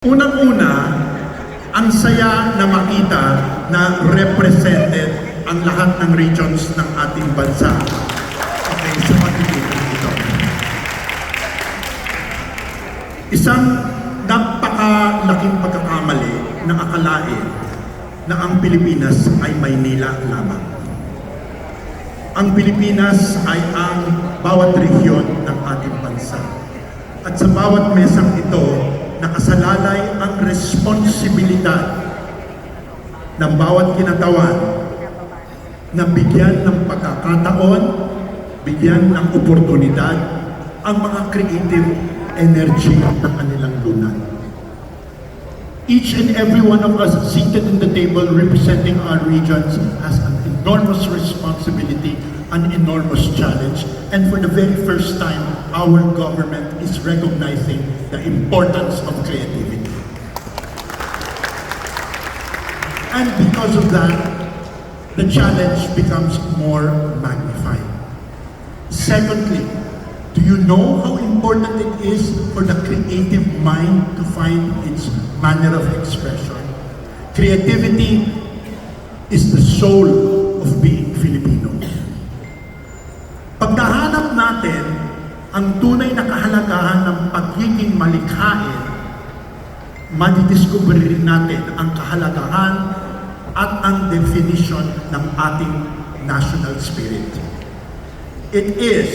Unang-una, ang saya na makita na represented ang lahat ng regions ng ating bansa. Okay, sa pagkikita ito. Isang napakalaking pagkakamali na akalain na ang Pilipinas ay Maynila lamang. Ang Pilipinas ay ang bawat rehiyon ng ating bansa. At sa bawat mesang ito, nakasalalay ang responsibilidad ng bawat kinatawan na bigyan ng pagkakataon, bigyan ng oportunidad ang mga creative energy ng kanilang lunan. Each and every one of us seated in the table representing our regions has an enormous responsibility, an enormous challenge, and for the very first time, our government is recognizing the importance of creativity. And because of that, the challenge becomes more magnified. Secondly, do you know how important it is for the creative mind to find its manner of expression? Creativity is the soul ang tunay na kahalagahan ng pagiging malikhain, madidiscover rin natin ang kahalagahan at ang definition ng ating national spirit. It is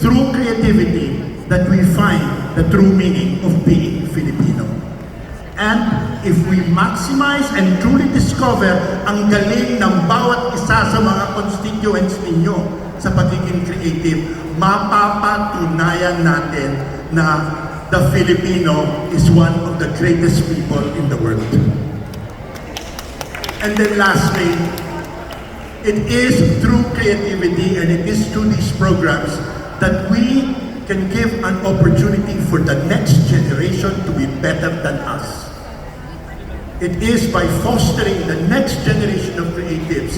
through creativity that we find the true meaning of being Filipino. And if we maximize and truly discover ang galing ng bawat isa sa mga constituents ninyo sa pagiging creative, mapapatunayan natin na the Filipino is one of the greatest people in the world. And then lastly, it is through creativity and it is through these programs that we can give an opportunity for the next generation to be better than us. It is by fostering the next generation of creatives,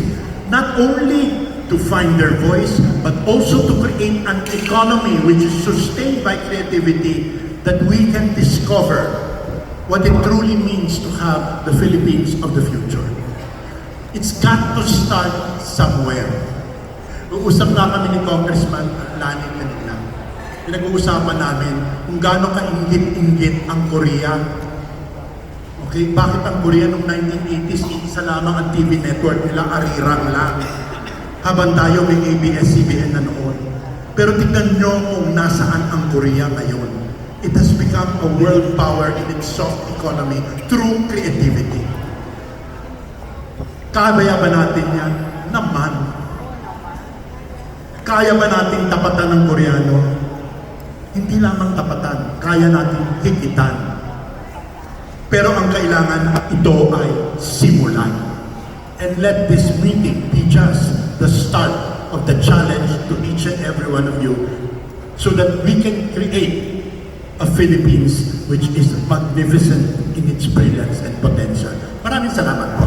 not only to find their voice, but also to create an economy which is sustained by creativity that we can discover what it truly means to have the Philippines of the future. It's got to start somewhere. Uusap nga kami ni Congressman Lani kanina. Pinag-uusapan namin kung gaano kainggit-inggit ang Korea. Okay, bakit ang Korea noong 1980s, isa lamang ang TV network nila, arirang lang. Habang tayo may ABS-CBN na noon. Pero tignan nyo kung nasaan ang Korea ngayon. It has become a world power in its soft economy through creativity. Kaya ba natin yan? Naman. Kaya ba nating tapatan ng Koreano? Hindi lamang tapatan, kaya nating higitan. Pero ang kailangan, ito ay simulan. And let this meeting be just the start of the challenge to each and every one of you so that we can create a Philippines which is magnificent in its brilliance and potential. Maraming salamat po.